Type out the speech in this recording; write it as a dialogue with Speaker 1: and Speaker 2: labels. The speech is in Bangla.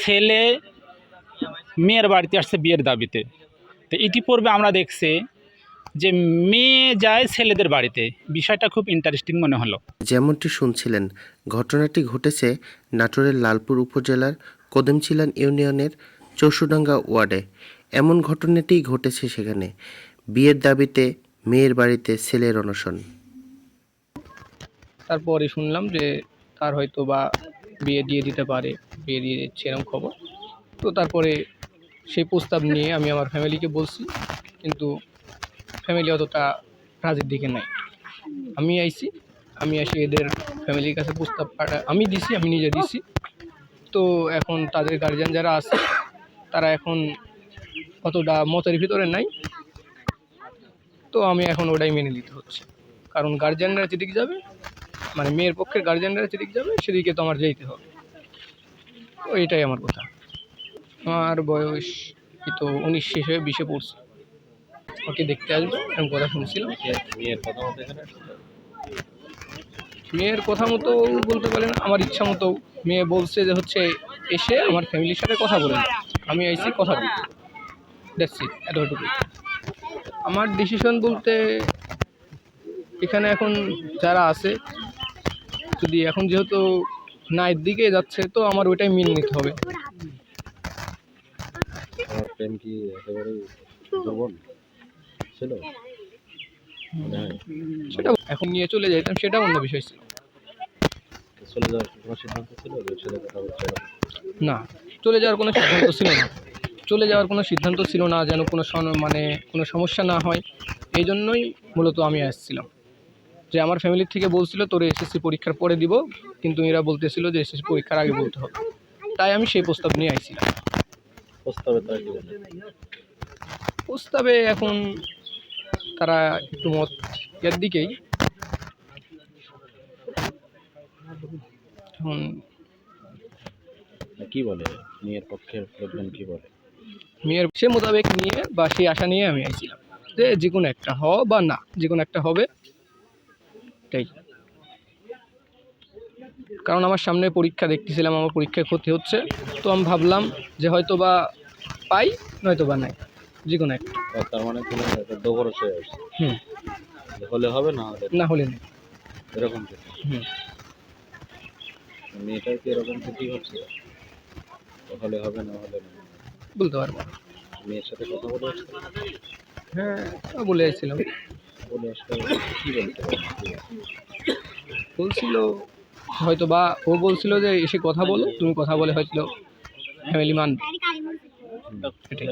Speaker 1: ছেলে মেয়ের বাড়িতে আসছে বিয়ের দাবিতে। তো ইতিপূর্বে আমরা দেখছি যে মেয়ে যায় ছেলেদের বাড়িতে। বিষয়টা খুব ইন্টারেস্টিং মনে হলো।
Speaker 2: যেমনটি শুনছিলেন ঘটনাটি ঘটেছে নাটোরের লালপুর উপজেলার কদমচিলান ইউনিয়নের চৌষুডাঙ্গা ওয়ার্ডে। এমন ঘটনাটি ঘটেছে সেখানে। বিয়ের দাবিতে মেয়ের বাড়িতে ছেলের অনশন।
Speaker 3: তারপরে শুনলাম যে তার হয়তো বা বিয়ে দিয়ে দিতে পারে, বিয়ে দিয়ে দিচ্ছে এরকম খবর। তো তারপরে সেই প্রস্তাব নিয়ে আমি আমার ফ্যামিলিকে বলছি, কিন্তু ফ্যামিলি অতটা রাজির দিকে নাই। আমি আইছি, আমি আসি এদের ফ্যামিলির কাছে প্রস্তাব পাঠা- আমি দিছি, আমি নিজে দিছি। তো এখন তাদের গার্জিয়ান যারা আছে, তারা এখন অতটা মতের ভিতরে নাই। তো আমি এখন ওটাই মেনে নিতে হচ্ছে। কারণ গার্জিয়ানরা যেদিকে যাবে মানে মেয়ের পক্ষের গার্জিয়ানরা যেদিকে যাবে সেদিকে তো আমার যেতে হবে। তো এটাই আমার কথা। আমার বয়স তো উনিশ শেষ হয়ে বিশে পড়ছে। ওকে দেখতে আসবে এরকম কথা শুনছিলাম। মেয়ের কথা মতো বলতে পারেন আমার ইচ্ছা মতো মেয়ে বলছে যে হচ্ছে এসে আমার ফ্যামিলির সাথে কথা বলে নাও। আমি আইসি কথা বলতে দেখছি এতটুকু আমার ডিসিশন বলতে এখানে এখন যারা আছে যদি এখন যেহেতু নাইট দিকে যাচ্ছে তো আমার ওইটাই মেনে নিতে হবে।
Speaker 4: প্রেম কি একেবারেই দুর্বল? ছিল?
Speaker 3: সেটা এখন নিয়ে চলে যাইতাম সেটা অন্য বিষয় ছিল।
Speaker 4: চলে যাওয়ার কোনো সিদ্ধান্ত ছিল?
Speaker 3: না? চলে যাওয়ার কোনো সিদ্ধান্ত ছিল না। চলে যাওয়ার কোনো সিদ্ধান্ত ছিল না যেন কোনো মানে কোনো সমস্যা না হয়। এই জন্যই মূলত আমি আসছিলাম। যে আমার ফ্যামিলির থেকে বলছিল তোর এসএসসি পরীক্ষার পরে দিব। কিন্তু এরা বলতেছিল যে এসএসসি পরীক্ষার আগে বলতে হবে। তাই আমি সেই প্রস্তাব নিয়ে আসছিলাম
Speaker 4: প্রস্তাবে তারা কি বলে?
Speaker 3: প্রস্তাবে এখন তারা একটু মত এর দিকেই। এখন
Speaker 4: কি বলে? মেয়ের পক্ষের লোকজন কি বলে?
Speaker 3: মেয়ের সে মোতাবেক নিয়ে বা সেই আশা নিয়ে আমি আইছিলাম যে যে কোনো একটা হ বা না যে কোনো একটা হবে। এটাই কারণ আমার সামনে পরীক্ষা দেখতেছিলাম আমার পরীক্ষায় ক্ষতি হচ্ছে। তো আমি ভাবলাম যে হয়তো বা পাই নয়তো বা নাই যে কোনো একটা।
Speaker 4: তার মানে হয়ে
Speaker 3: হুম।
Speaker 4: হলে হবে না হলে
Speaker 3: না। হলে নেই
Speaker 4: এরকম
Speaker 3: হুম।
Speaker 4: মেয়েটার কি এরকম ক্ষতি হচ্ছে? তো হলে হবে না হলে না।
Speaker 3: বলতে পারব
Speaker 4: মেয়ের সাথে কথা বলে
Speaker 3: হ্যাঁ বলে আসছিলাম
Speaker 4: বলে আসলে কি বলতে
Speaker 3: বলছিল হয়তো বা ও বলছিল যে এসে কথা বলো তুমি কথা বলে হয়তো ফ্যামিলি মানবে এটাই।